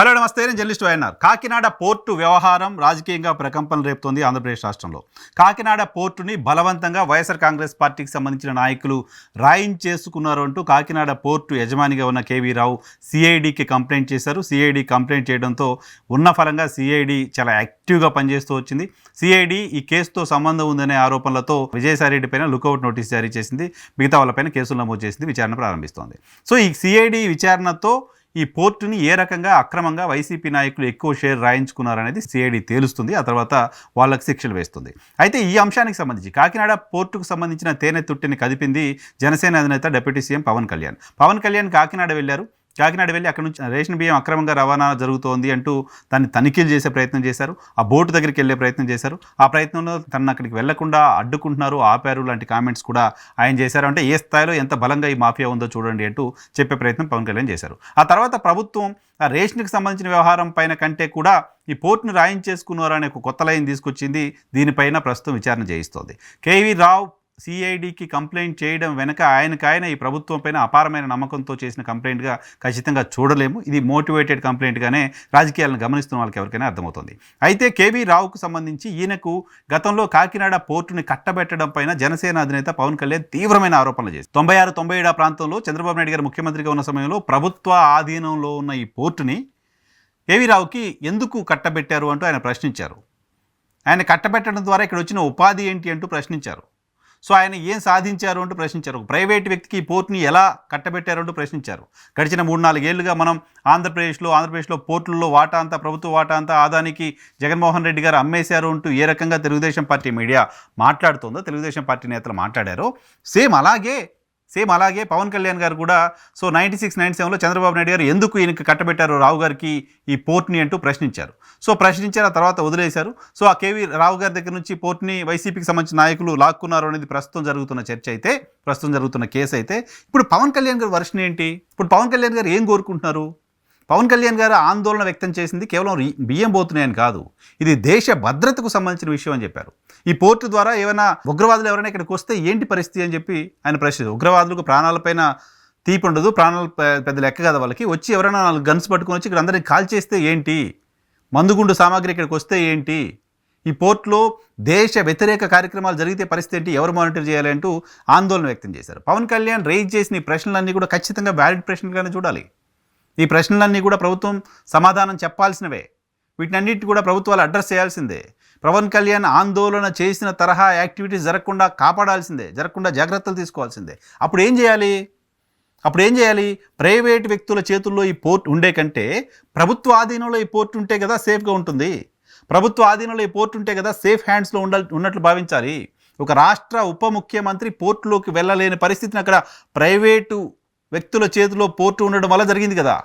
Hello నమస్తే నేను journalist YNR. Kakinada port వ్యవహారం రాజకీయంగా ప్రకంపనలు రేపుతోంది ఆంధ్రప్రదేశ్ రాష్ట్రంలో. కాకినాడ పోర్టుని బలవంతంగా వైఎస్ఆర్ కాంగ్రెస్ పార్టీకి సంబంధించిన నాయకులు రాయించేసుకున్నారు అంటూ కాకినాడ పోర్టు యజమానిగా ఉన్న కేవీ రావు సిఐడికి కంప్లైంట్ చేశారు. సిఐడి కంప్లైంట్ చేయడంతో ఉన్న ఫలంగా సిఐడి చాలా యాక్టివ్గా పనిచేస్తూ వచ్చింది. సిఐడి ఈ కేసుతో సంబంధం ఉందనే ఆరోపణలతో విజయసాయిరెడ్డి పైన లుకౌట్ నోటీస్ జారీ చేసింది. మిగతా వాళ్ళపైన కేసులు నమోదు చేసింది విచారణ ప్రారంభిస్తోంది. సో ఈ సిఐడి విచారణతో ఈ పోర్టుని ఏ రకంగా అక్రమంగా వైసీపీ నాయకులు ఎక్కువ షేర్ రాయించుకున్నారనేది సిఐడి తేలుస్తుంది ఆ తర్వాత వాళ్ళకి శిక్షలు వేస్తుంది. అయితే ఈ అంశానికి సంబంధించి కాకినాడ పోర్టుకు సంబంధించిన తేనె తుట్టిని కదిపింది జనసేన అధినేత డిప్యూటీ సీఎం పవన్ కళ్యాణ్. పవన్ కళ్యాణ్ కాకినాడ వెళ్ళారు. కాకినాడ వెళ్ళి అక్కడ నుంచి రేషన్ బియ్యం అక్రమంగా రవాణా జరుగుతోంది అంటూ దాన్ని తనిఖీలు చేసే ప్రయత్నం చేశారు. ఆ బోటు దగ్గరికి వెళ్ళే ప్రయత్నం చేశారు. ఆ ప్రయత్నంలో తనను అక్కడికి వెళ్ళకుండా అడ్డుకుంటున్నారు ఆపారు లాంటి కామెంట్స్ కూడా ఆయన చేశారు. అంటే ఏ స్థాయిలో ఎంత బలంగా ఈ మాఫియా ఉందో చూడండి అంటూ చెప్పే ప్రయత్నం పవన్ కళ్యాణ్ చేశారు. ఆ తర్వాత ప్రభుత్వం ఆ రేషన్కి సంబంధించిన వ్యవహారం పైన కంటే కూడా ఈ పోర్టును రాయించేసుకున్నారు అనే ఒక కొత్త లైన్ తీసుకొచ్చింది. దీనిపైన ప్రస్తుతం విచారణ చేయిస్తోంది. కేవీ రావు సిఐడికి కంప్లైంట్ చేయడం వెనక ఆయనకాయన ఈ ప్రభుత్వం పైన అపారమైన నమ్మకంతో చేసిన కంప్లైంట్గా ఖచ్చితంగా చూడలేము. ఇది మోటివేటెడ్ కంప్లైంట్గానే రాజకీయాలను గమనిస్తున్న వాళ్ళకి ఎవరికైనా అర్థమవుతుంది. అయితే కేవీ రావుకు సంబంధించి ఈయనకు గతంలో కాకినాడ పోర్టుని కట్టబెట్టడం పైన జనసేన అధినేత పవన్ కళ్యాణ్ తీవ్రమైన ఆరోపణలు చేశారు. తొంభై ఆరు తొంభై ఏడు ప్రాంతంలో చంద్రబాబు నాయుడు గారు ముఖ్యమంత్రిగా ఉన్న సమయంలో ప్రభుత్వ ఆధీనంలో ఉన్న ఈ పోర్టుని కేవీ రావుకి ఎందుకు కట్టబెట్టారు అంటూ ఆయన ప్రశ్నించారు. ఆయన కట్టబెట్టడం ద్వారా ఇక్కడ వచ్చిన ఉపాధి ఏంటి అంటూ ప్రశ్నించారు. సో ఆయన ఏం సాధించారు అంటూ ప్రశ్నించారు. ఒక ప్రైవేట్ వ్యక్తికి ఈ పోర్టుని ఎలా కట్టబెట్టారు అంటూ ప్రశ్నించారు. గడిచిన మూడు నాలుగేళ్ళుగా మనం ఆంధ్రప్రదేశ్లో ఆంధ్రప్రదేశ్లో పోర్టుల్లో వాటా అంతా ప్రభుత్వ వాటా అంతా ఆదానికి జగన్మోహన్ రెడ్డి గారు అమ్మేశారు అంటూ ఏ రకంగా తెలుగుదేశం పార్టీ మీడియా మాట్లాడుతుందో తెలుగుదేశం పార్టీ నేతలు మాట్లాడారు. సేమ్ అలాగే సేమ్ అలాగే పవన్ కళ్యాణ్ గారు కూడా సో నైంటీ సిక్స్ నైంటీ సెవెన్లో చంద్రబాబు నాయుడు గారు ఎందుకు ఈయనకి కట్టబెట్టారు రావు గారికి ఈ పోర్ట్ని అంటూ ప్రశ్నించారు. సో ప్రశ్నించారు ఆ తర్వాత వదిలేశారు. సో ఆ కేవీ రావు గారి దగ్గర నుంచి పోర్ట్ని వైసీపీకి సంబంధించిన నాయకులు లాక్కున్నారు అనేది ప్రస్తుతం జరుగుతున్న చర్చ అయితే ప్రస్తుతం జరుగుతున్న కేసు అయితే. ఇప్పుడు పవన్ కళ్యాణ్ గారి వర్షన్ ఏంటి? ఇప్పుడు పవన్ కళ్యాణ్ గారు ఏం కోరుకుంటున్నారు? పవన్ కళ్యాణ్ గారు ఆందోళన వ్యక్తం చేసింది కేవలం బియ్యం పోతున్నాయని కాదు. ఇది దేశ భద్రతకు సంబంధించిన విషయం అని చెప్పారు. ఈ పోర్టు ద్వారా ఏమైనా ఉగ్రవాదులు ఎవరైనా ఇక్కడికి వస్తే ఏంటి పరిస్థితి అని చెప్పి ఆయన ప్రశ్నించారు. ఉగ్రవాదులకు ప్రాణాలపైన తీపి ఉండదు ప్రాణాలు పెద్ద లెక్క కదా వాళ్ళకి. వచ్చి ఎవరైనా నాలుగు గన్స్ పట్టుకొని వచ్చి ఇక్కడ అందరికి కాల్ చేస్తే ఏంటి? మందుగుండు సామాగ్రి ఇక్కడికి వస్తే ఏంటి? ఈ పోర్ట్లో దేశ వ్యతిరేక కార్యక్రమాలు జరిగితే పరిస్థితి ఏంటి? ఎవరు మానిటర్ చేయాలి అంటూ ఆందోళన వ్యక్తం చేశారు. పవన్ కళ్యాణ్ రైజ్ చేసిన ఈ ప్రశ్నలన్నీ కూడా ఖచ్చితంగా వ్యాలిడ్ ప్రశ్నలుగానే చూడాలి. ఈ ప్రశ్నలన్నీ కూడా ప్రభుత్వం సమాధానం చెప్పాల్సినవే. వీటినన్నిటి కూడా ప్రభుత్వాలు అడ్రస్ చేయాల్సిందే. పవన్ కళ్యాణ్ ఆందోళన చేసిన తరహా యాక్టివిటీస్ జరగకుండా కాపాడాల్సిందే జరగకుండా జాగ్రత్తలు తీసుకోవాల్సిందే. అప్పుడు ఏం చేయాలి? అప్పుడు ఏం చేయాలి? ప్రైవేట్ వ్యక్తుల చేతుల్లో ఈ పోర్ట్ ఉండే కంటే ప్రభుత్వ ఆధీనంలో ఈ పోర్ట్ ఉంటే కదా సేఫ్గా ఉంటుంది. ప్రభుత్వ ఆధీనంలో ఈ పోర్ట్ ఉంటే కదా సేఫ్ హ్యాండ్స్లో ఉండ ఉన్నట్లు భావించాలి. ఒక రాష్ట్ర ఉప ముఖ్యమంత్రి పోర్టులోకి వెళ్ళలేని పరిస్థితిని అక్కడ ప్రైవేటు వ్యక్తుల చేతిలో పోర్టు ఉండడం వల్ల జరిగింది కదా.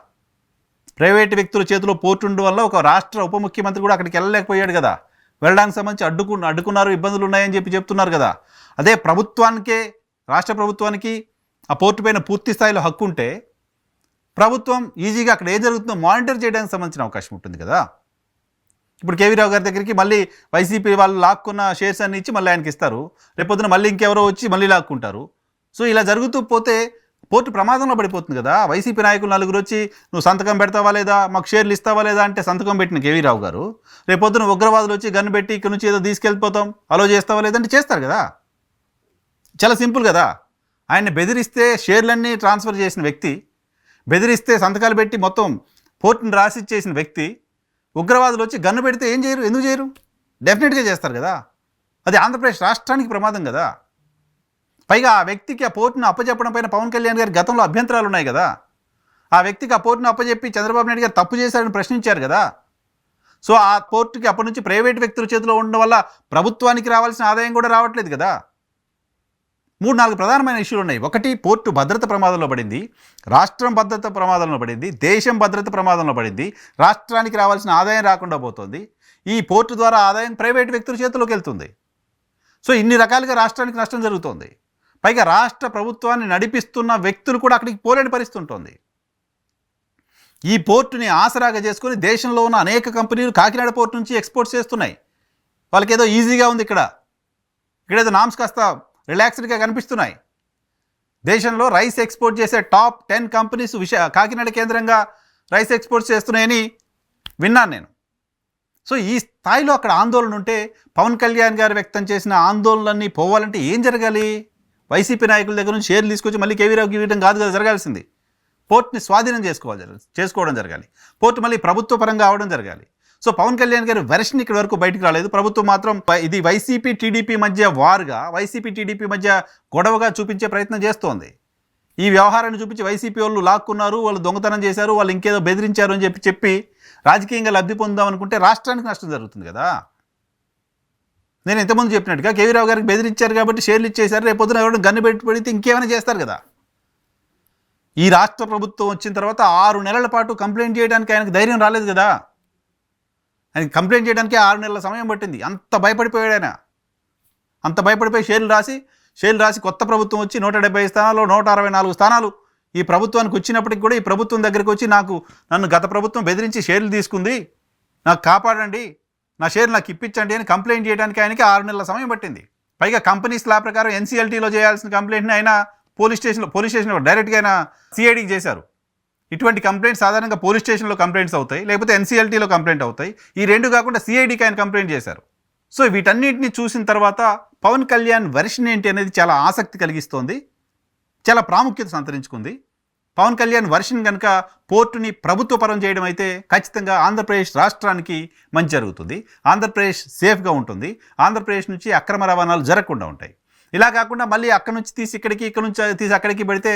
ప్రైవేట్ వ్యక్తుల చేతిలో పోర్టు ఉండడం వల్ల ఒక రాష్ట్ర ఉప ముఖ్యమంత్రి కూడా అక్కడికి వెళ్ళలేకపోయాడు కదా. వెళ్ళడానికి సంబంధించి అడ్డుకు అడ్డుకున్నారు ఇబ్బందులు ఉన్నాయని చెప్పి చెప్తున్నారు కదా. అదే ప్రభుత్వానికే రాష్ట్ర ప్రభుత్వానికి ఆ పోర్టు పైన పూర్తి స్థాయిలో హక్కు ఉంటే ప్రభుత్వం ఈజీగా అక్కడ ఏం జరుగుతుందో మానిటర్ చేయడానికి సంబంధించిన అవకాశం ఉంటుంది కదా. ఇప్పుడు కేవీ రావు గారి దగ్గరికి మళ్ళీ వైసీపీ వాళ్ళు లాక్కున్న షేర్స్ అన్ని ఇచ్చి మళ్ళీ ఆయనకి ఇస్తారు. రేపొద్దున మళ్ళీ ఇంకెవరో వచ్చి మళ్ళీ లాక్కుంటారు. సో ఇలా జరుగుతూ పోతే పోర్టు ప్రమాదంలో పడిపోతుంది కదా. వైసీపీ నాయకులు నలుగురు వచ్చి నువ్వు సంతకం పెడతావా లేదా? మాకు షేర్లు ఇస్తావా లేదా? అంటే సంతకం పెట్టిన కేవీ రావు గారు. రేపొద్దున ఉగ్రవాదులు వచ్చి గన్ను పెట్టి ఇక్కడ నుంచి ఏదో తీసుకెళ్ళిపోతాం. అలో చేస్తావా లేదంటే చేస్తారు కదా. చాలా సింపుల్ కదా. ఆయన్ని బెదిరిస్తే షేర్లన్నీ ట్రాన్స్ఫర్ చేసిన వ్యక్తి బెదిరిస్తే సంతకాలు పెట్టి మొత్తం పోర్టును రాసిచ్చేసిన వ్యక్తి ఉగ్రవాదులు వచ్చి గన్ను పెడితే ఏం చేయరు? ఎందుకు చేయరు? డెఫినెట్గా చేస్తారు కదా. అది ఆంధ్రప్రదేశ్ రాష్ట్రానికి ప్రమాదం కదా. పైగా ఆ వ్యక్తికి ఆ పోర్టును అప్పచెప్పడం పైన పవన్ కళ్యాణ్ గారి గతంలో అభ్యంతరాలు ఉన్నాయి కదా. ఆ వ్యక్తికి ఆ పోర్టును అప్పచెప్పి చంద్రబాబు నాయుడు గారు తప్పు చేశారని ప్రశ్నించారు కదా. సో ఆ పోర్టుకి అప్పటి నుంచి ప్రైవేట్ వ్యక్తుల చేతిలో ఉండడం వల్ల ప్రభుత్వానికి రావాల్సిన ఆదాయం కూడా రావట్లేదు కదా. మూడు నాలుగు ప్రధానమైన ఇష్యూలు ఉన్నాయి. ఒకటి పోర్టు భద్రత ప్రమాదంలో పడింది. రాష్ట్రం భద్రత ప్రమాదంలో పడింది. దేశం భద్రత ప్రమాదంలో పడింది. రాష్ట్రానికి రావాల్సిన ఆదాయం రాకుండా పోతుంది. ఈ పోర్టు ద్వారా ఆదాయం ప్రైవేట్ వ్యక్తుల చేతిలోకి వెళ్తుంది. సో ఇన్ని రకాలుగా రాష్ట్రానికి నష్టం జరుగుతోంది. పైగా రాష్ట్ర ప్రభుత్వాన్ని నడిపిస్తున్న వ్యక్తులు కూడా అక్కడికి పోలేని పరిస్థితి ఉంటుంది. ఈ పోర్టుని ఆసరాగా చేసుకొని దేశంలో ఉన్న అనేక కంపెనీలు కాకినాడ పోర్ట్ నుంచి ఎక్స్పోర్ట్ చేస్తున్నాయి. వాళ్ళకి ఏదో ఈజీగా ఉంది ఇక్కడ. ఇక్కడ ఏదో నామ్స్ కాస్త రిలాక్స్డ్గా కనిపిస్తున్నాయి. దేశంలో రైస్ ఎక్స్పోర్ట్ చేసే టాప్ టెన్ కంపెనీస్ విష కాకినాడ కేంద్రంగా రైస్ ఎక్స్పోర్ట్ చేస్తున్నాయని విన్నాను నేను. సో ఈ స్థాయిలో అక్కడ ఆందోళన ఉంటే పవన్ కళ్యాణ్ గారు వ్యక్తం చేసిన ఆందోళనలన్నీ పోవాలంటే ఏం జరగాలి? వైసీపీ నాయకుల దగ్గర నుంచి షేర్లు తీసుకొచ్చి మళ్ళీ కేవీరావుకి ఇవ్వడం కాదు కదా జరగాల్సింది. పోర్ట్ని స్వాధీనం చేసుకోవాలి చేసుకోవడం జరగాలి. పోర్ట్ మళ్ళీ ప్రభుత్వ పరంగా అవడం జరగాలి. సో పవన్ కళ్యాణ్ గారి వెర్షన్ ఇక్కడ వరకు బయటకు రాలేదు. ప్రభుత్వం మాత్రం ఇది వైసీపీ టీడీపీ మధ్య వార్గా వైసీపీ టీడీపీ మధ్య గొడవగా చూపించే ప్రయత్నం చేస్తోంది. ఈ వ్యవహారాన్ని చూపించి వైసీపీ వాళ్ళు లాక్కున్నారు వాళ్ళు దొంగతనం చేశారు వాళ్ళు ఇంకేదో బెదిరించారు అని చెప్పి చెప్పి రాజకీయంగా లబ్ధి పొందాం అనుకుంటే రాష్ట్రానికి నష్టం జరుగుతుంది కదా. నేను ఇంతకుముందు చెప్పినట్టుగా కేవీరావు గారికి బెదిరించారు కాబట్టి షేర్లు ఇచ్చేశారు రేపు పొద్దున ఎవరైనా గన్ను పెట్టి పెడితే ఇంకేమైనా చేస్తారు కదా. ఈ రాష్ట్ర ప్రభుత్వం వచ్చిన తర్వాత ఆరు నెలల పాటు కంప్లైంట్ చేయడానికి ఆయనకు ధైర్యం రాలేదు కదా. ఆయన కంప్లైంట్ చేయడానికి ఆరు నెలల సమయం పట్టింది. అంత భయపడిపోయాడు ఆయన. అంత భయపడిపోయి షేర్లు రాసి షేర్లు రాసి కొత్త ప్రభుత్వం వచ్చి నూట డెబ్బై స్థానాలు నూట అరవై నాలుగు స్థానాలు ఈ ప్రభుత్వానికి వచ్చినప్పటికి కూడా ఈ ప్రభుత్వం దగ్గరికి వచ్చి నాకు నన్ను గత ప్రభుత్వం బెదిరించి షేర్లు తీసుకుంది. నాకు కాపాడండి. నా షేర్ నాకు ఇప్పించండి అని కంప్లైంట్ చేయడానికి ఆయనకి ఆరు నెలల సమయం పట్టింది. పైగా కంపెనీ స్లా ప్రకారం ఎన్సీఎల్టీలో చేయాల్సిన కంప్లైంట్ని ఆయన పోలీస్ స్టేషన్లో పోలీస్ స్టేషన్లో డైరెక్ట్గా ఆయన సిఐడికి చేశారు. ఇటువంటి కంప్లైంట్స్ సాధారణంగా పోలీస్ స్టేషన్లో కంప్లైంట్స్ అవుతాయి లేకపోతే ఎన్సీఎల్టీలో కంప్లైంట్ అవుతాయి. ఈ రెండు కాకుండా సిఐడికి ఆయన కంప్లైంట్ చేశారు. సో వీటన్నిటిని చూసిన తర్వాత పవన్ కళ్యాణ్ వెర్షన్ ఏంటి అనేది చాలా ఆసక్తి కలిగిస్తోంది చాలా ప్రాముఖ్యత సంతరించుకుంది. పవన్ కళ్యాణ్ వర్షన్ కనుక పోర్టుని ప్రభుత్వ పరం చేయడం అయితే ఖచ్చితంగా ఆంధ్రప్రదేశ్ రాష్ట్రానికి మంచి జరుగుతుంది. ఆంధ్రప్రదేశ్ సేఫ్గా ఉంటుంది. ఆంధ్రప్రదేశ్ నుంచి అక్రమ రవాణాలు జరగకుండా ఉంటాయి. ఇలా కాకుండా మళ్ళీ అక్కడి నుంచి తీసి ఇక్కడికి ఇక్కడ నుంచి తీసి అక్కడికి పెడితే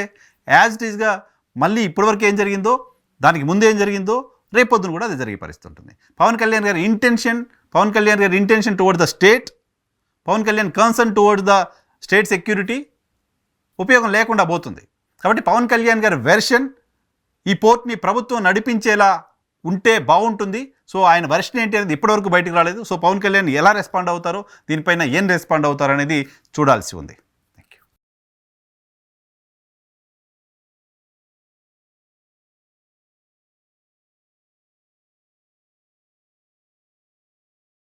యాజ్ ఇట్ ఈస్గా మళ్ళీ ఇప్పటివరకు ఏం జరిగిందో దానికి ముందు ఏం జరిగిందో రేపొద్దున కూడా అది జరిగే పరిస్థితి ఉంటుంది. పవన్ కళ్యాణ్ గారి ఇంటెన్షన్ పవన్ కళ్యాణ్ గారి intention towards the state Pawan Kalyan concern towards the state security ఉపయోగం లేకుండా పోతుంది. కాబట్టి పవన్ కళ్యాణ్ గారి వెర్షన్ ఈ పోర్ట్ని ప్రభుత్వం నడిపించేలా ఉంటే బాగుంటుంది. సో ఆయన వెర్షన్ ఏంటి అనేది ఇప్పటివరకు బయటకు రాలేదు. సో పవన్ కళ్యాణ్ ఎలా రెస్పాండ్ అవుతారో దీనిపైన ఏం రెస్పాండ్ అవుతారనేది చూడాల్సి ఉంది.